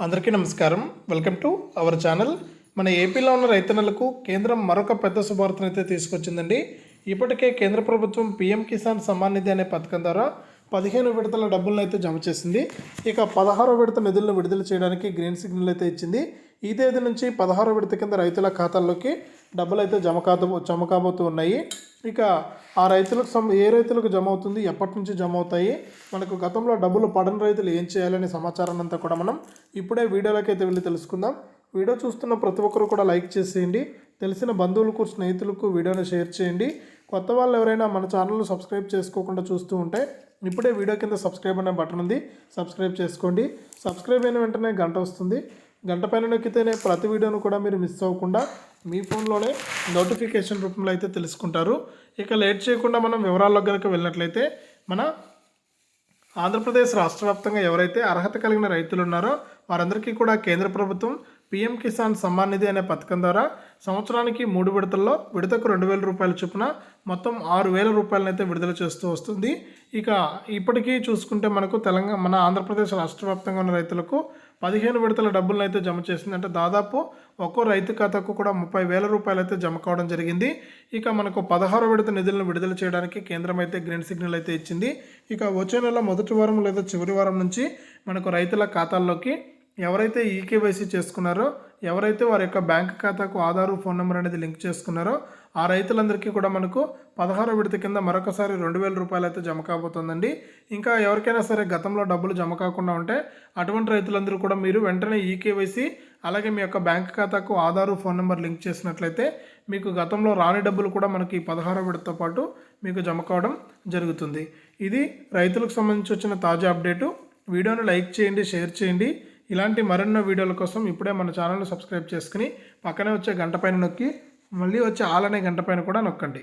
అందరికీ నమస్కారం. Welcome to our channel. మన ఏపీలో ఉన్న రైతన్నలకు కేంద్రం మరొక పెద్ద శుభార్తను అయితే తీసుకొచ్చిందండి. ఇప్పటికే కేంద్ర ప్రభుత్వం పీఎం కిసాన్ సమ్మాన్ నిధి అనే పథకం ద్వారా పదిహేను విడతల డబ్బులను అయితే జమ చేసింది. ఇక పదహారో విడత నిధులను విడుదల చేయడానికి గ్రీన్ సిగ్నల్ అయితే ఇచ్చింది. ఈ తేదీ నుంచి పదహారో విడత కింద రైతుల ఖాతాల్లోకి డబ్బులు అయితే జమ కాబో జమ కాబోతూ ఉన్నాయి. ఇక ఆ రైతులకు సం ఏ రైతులకు జమ అవుతుంది ఎప్పటి నుంచి జమ అవుతాయి మనకు గతంలో డబ్బులు పడని రైతులు ఏం చేయాలనే సమాచారం అంతా కూడా మనం ఇప్పుడే వీడియోలోకి అయితే వెళ్ళి తెలుసుకుందాం. వీడియో చూస్తున్న ప్రతి ఒక్కరు కూడా లైక్ చేసేయండి. తెలిసిన బంధువులకు స్నేహితులకు వీడియోని షేర్ చేయండి. కొత్త వాళ్ళు ఎవరైనా మన ఛానల్ను సబ్స్క్రైబ్ చేసుకోకుండా చూస్తూ ఉంటే ఇప్పుడే వీడియో కింద సబ్స్క్రైబ్ అనే బటన్ ఉంది. సబ్స్క్రైబ్ చేసుకోండి. సబ్స్క్రైబ్ అయిన వెంటనే గంట వస్తుంది. గంట పైన నొక్కితేనే ప్రతి వీడియోను కూడా మీరు మిస్ అవ్వకుండా మీ ఫోన్లోనే నోటిఫికేషన్ రూపంలో అయితే తెలుసుకుంటారు. ఇక లేట్ చేయకుండా మనం వివరాల్లో కనుక వెళ్ళినట్లయితే మన ఆంధ్రప్రదేశ్ రాష్ట్ర వ్యాప్తంగా ఎవరైతే అర్హత కలిగిన రైతులు ఉన్నారో వారందరికీ కూడా కేంద్ర ప్రభుత్వం పీఎం కిసాన్ సమ్మాన్ నిధి అనే పథకం ద్వారా సంవత్సరానికి మూడు విడతల్లో విడతకు రెండు వేల రూపాయల చొప్పున మొత్తం ఆరు వేల రూపాయలనైతే విడుదల చేస్తూ వస్తుంది. ఇక ఇప్పటికీ చూసుకుంటే మనకు తెలంగాణ మన ఆంధ్రప్రదేశ్ రాష్ట్ర వ్యాప్తంగా ఉన్న రైతులకు పదిహేను విడతల డబ్బులను అయితే జమ చేసింది. అంటే దాదాపు ఒక్కో రైతు ఖాతాకు కూడా ముప్పై వేల రూపాయలు అయితే జమ కావడం జరిగింది. ఇక మనకు పదహారు విడత నిధులను విడుదల చేయడానికి కేంద్రం అయితే గ్రీన్ సిగ్నల్ అయితే ఇచ్చింది. ఇక వచ్చే నెల మొదటి వారం లేదా చివరి వారం నుంచి మనకు రైతుల ఖాతాల్లోకి ఎవరైతే ఈకేవైసీ చేసుకున్నారో ఎవరైతే వారి యొక్క బ్యాంక్ ఖాతాకు ఆధారు ఫోన్ నెంబర్ అనేది లింక్ చేసుకున్నారో ఆ రైతులందరికీ కూడా మనకు పదహారు విడత కింద మరొకసారి రెండు వేల రూపాయలు అయితే జమ కాబోతుందండి. ఇంకా ఎవరికైనా సరే గతంలో డబ్బులు జమ కాకుండా ఉంటే అటువంటి రైతులందరూ కూడా మీరు వెంటనే ఈకేవైసీ అలాగే మీ యొక్క బ్యాంక్ ఖాతాకు ఆధారు ఫోన్ నెంబర్ లింక్ చేసినట్లయితే మీకు గతంలో రాని డబ్బులు కూడా మనకి పదహారో విడతతో పాటు మీకు జమ కావడం జరుగుతుంది. ఇది రైతులకు సంబంధించి వచ్చిన తాజా అప్డేటు. వీడియోను లైక్ చేయండి షేర్ చేయండి. ఇలాంటి మరెన్నో వీడియోల కోసం ఇప్పుడే మన ఛానల్ని సబ్స్క్రైబ్ చేసుకుని పక్కనే వచ్చే గంట పైన నొక్కి మళ్ళీ వచ్చే ఆల్ అనే గంట పైన కూడా నొక్కండి.